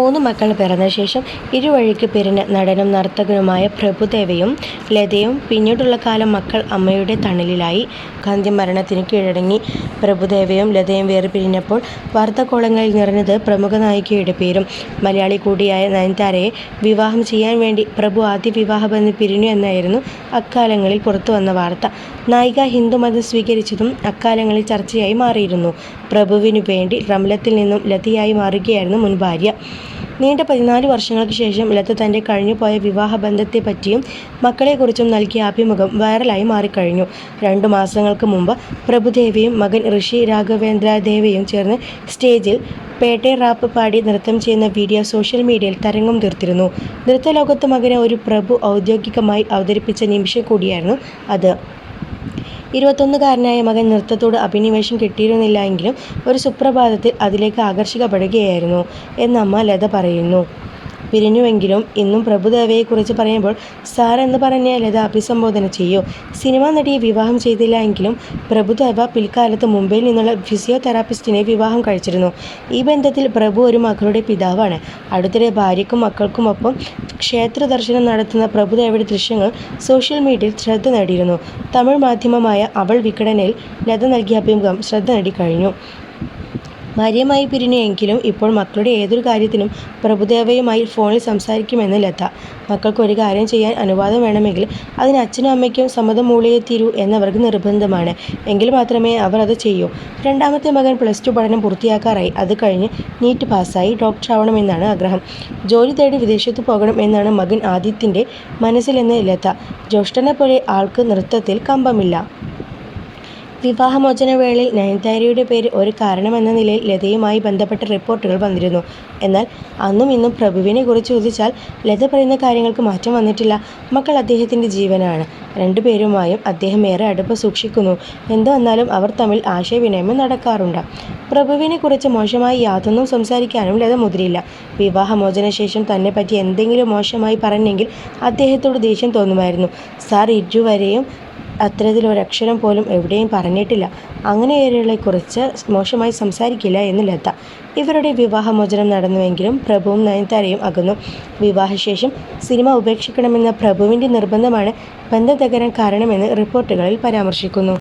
മൂന്ന് മക്കൾ പിറന്ന ശേഷം ഇരുവഴിക്ക് പിരിഞ്ഞ നടനും നർത്തകനുമായ പ്രഭുദേവയും ലതയും പിന്നീടുള്ള കാലം മക്കൾ അമ്മയുടെ തണലിലായി. ഗാന്ധി മരണത്തിന് കീഴടങ്ങി പ്രഭുദേവയും ലതയും വേർപിരിഞ്ഞപ്പോൾ വാർത്താകോളങ്ങളിൽ നിറഞ്ഞത് പ്രമുഖ നായികയുടെ പേരും. മലയാളി കൂടിയായ നയൻതാരയെ വിവാഹം ചെയ്യാൻ വേണ്ടി പ്രഭു ആദ്യ വിവാഹബന്ധം പിരിഞ്ഞു എന്നായിരുന്നു അക്കാലങ്ങളിൽ പുറത്തു വന്ന വാർത്ത. നായിക ഹിന്ദുമതം സ്വീകരിച്ചതും അക്കാലങ്ങളിൽ ചർച്ചയായി മാറിയിരുന്നു. പ്രഭുവിനു വേണ്ടി റംലത്തിൽ നിന്നും ലതയായി മാറുകയായിരുന്നു മുൻ ഭാര്യ. നീണ്ട പതിനാല് വർഷങ്ങൾക്ക് ശേഷം ലത തന്റെ കഴിഞ്ഞുപോയ വിവാഹബന്ധത്തെപ്പറ്റിയും മക്കളെക്കുറിച്ചും നൽകിയ അഭിമുഖം വൈറലായി മാറിക്കഴിഞ്ഞു. രണ്ടു മാസങ്ങൾക്ക് മുമ്പ് പ്രഭുദേവയും മകൻ ഋഷി രാഘവേന്ദ്രദേവയും ചേർന്ന് സ്റ്റേജിൽ പേട്ടെ റാപ്പ് പാടി നൃത്തം ചെയ്യുന്ന വീഡിയോ സോഷ്യൽ മീഡിയയിൽ തരംഗം തീർത്തിരുന്നു. നൃത്തലോകത്ത് മകനെ ഒരു പ്രഭു ഔദ്യോഗികമായി അവതരിപ്പിച്ച നിമിഷം കൂടിയായിരുന്നു അത്. ഇരുപത്തൊന്നുകാരനായ മകൻ നൃത്തത്തോട് അഭിനിവേശം കിട്ടിയിരുന്നില്ല എങ്കിലും ഒരു സുപ്രഭാതത്തിൽ അതിലേക്ക് ആകർഷിക്കപ്പെടുകയായിരുന്നു എന്ന് അമ്മ ലത പറയുന്നു. പിരിഞ്ഞുവെങ്കിലും ഇന്നും പ്രഭുദേവയെക്കുറിച്ച് പറയുമ്പോൾ സാർ എന്ന് പറഞ്ഞാൽ അത് അഭിസംബോധന ചെയ്യൂ. സിനിമാ നടിയെ വിവാഹം ചെയ്തില്ല എങ്കിലും പ്രഭുദേവ പിൽക്കാലത്ത് മുംബൈയിൽ നിന്നുള്ള ഫിസിയോതെറാപ്പിസ്റ്റിനെ വിവാഹം കഴിച്ചിരുന്നു. ഈ ബന്ധത്തിൽ പ്രഭു ഒരു മകളുടെ പിതാവാണ്. അടുത്തിടെ ഭാര്യയ്ക്കും മക്കൾക്കുമൊപ്പം ക്ഷേത്ര ദർശനം നടത്തുന്ന പ്രഭുദേവയുടെ ദൃശ്യങ്ങൾ സോഷ്യൽ മീഡിയയിൽ ശ്രദ്ധ നേടിയിരുന്നു. തമിഴ് മാധ്യമമായ അവൾ വികടനിൽ ലത നൽകിയ അഭിമുഖം ശ്രദ്ധ നേടിക്കഴിഞ്ഞു. ഭാര്യയുമായി പിരിഞ്ഞു എങ്കിലും ഇപ്പോൾ മക്കളുടെ ഏതൊരു കാര്യത്തിനും പ്രഭുദേവയുമായി ഫോണിൽ സംസാരിക്കുമെന്ന് ലത. മക്കൾക്ക് ഒരു കാര്യം ചെയ്യാൻ അനുവാദം വേണമെങ്കിൽ അതിന് അച്ഛനും അമ്മയ്ക്കും സമ്മതം മൂളിയെ തീരൂ എന്നവർക്ക് നിർബന്ധമാണ്. എങ്കിൽ മാത്രമേ അവർ അത് ചെയ്യൂ. രണ്ടാമത്തെ മകൻ പ്ലസ് ടു പഠനം പൂർത്തിയാക്കാറായി. അത് കഴിഞ്ഞ് നീറ്റ് പാസ്സായി ഡോക്ടർ ആവണമെന്നാണ് ആഗ്രഹം. ജോലി തേടി വിദേശത്ത് പോകണം എന്നാണ് മകൻ ആദിത്യന്റെ മനസ്സിലെന്ന് ലത. ജ്യേഷ്ഠനെപ്പോലെ ആൾക്ക് നൃത്തത്തിൽ കമ്പമില്ല. വിവാഹമോചനവേളയിൽ നയൻതാരയുടെ പേര് ഒരു കാരണമെന്ന നിലയിൽ ലതയുമായി ബന്ധപ്പെട്ട റിപ്പോർട്ടുകൾ വന്നിരുന്നു. എന്നാൽ അന്നും ഇന്നും പ്രഭുവിനെ കുറിച്ച് ചോദിച്ചാൽ ലത പറയുന്ന കാര്യങ്ങൾക്ക് മാറ്റം വന്നിട്ടില്ല. മക്കൾ അദ്ദേഹത്തിന്റെ ജീവനാണ്. രണ്ടുപേരുമായും അദ്ദേഹം ഏറെ അടുപ്പ് സൂക്ഷിക്കുന്നു. എന്തുവന്നാലും അവർ തമ്മിൽ ആശയവിനിമയം നടക്കാറുണ്ട്. പ്രഭുവിനെ കുറിച്ച് മോശമായി യാതൊന്നും സംസാരിക്കാനും ലത മുതിരില്ല. വിവാഹമോചന ശേഷം തന്നെ പറ്റി എന്തെങ്കിലും മോശമായി പറഞ്ഞെങ്കിൽ അദ്ദേഹത്തോട് ദേഷ്യം തോന്നുമായിരുന്നു. സാർ ഇതുവരെയും അത്തരത്തിലൊരക്ഷരം പോലും എവിടെയും പറഞ്ഞിട്ടില്ല. അങ്ങനെയൊരാളെക്കുറിച്ച് മോശമായി സംസാരിക്കില്ല എന്ന് ലത. ഇവരുടെ വിവാഹമോചനം നടന്നുവെങ്കിലും പ്രഭുവും നയൻതാരയും അകന്നു. വിവാഹശേഷം സിനിമ ഉപേക്ഷിക്കണമെന്ന പ്രഭുവിന്റെ നിർബന്ധമാണ് ബന്ധം തകരാൻ കാരണമെന്ന് റിപ്പോർട്ടുകളിൽ പരാമർശിക്കുന്നു.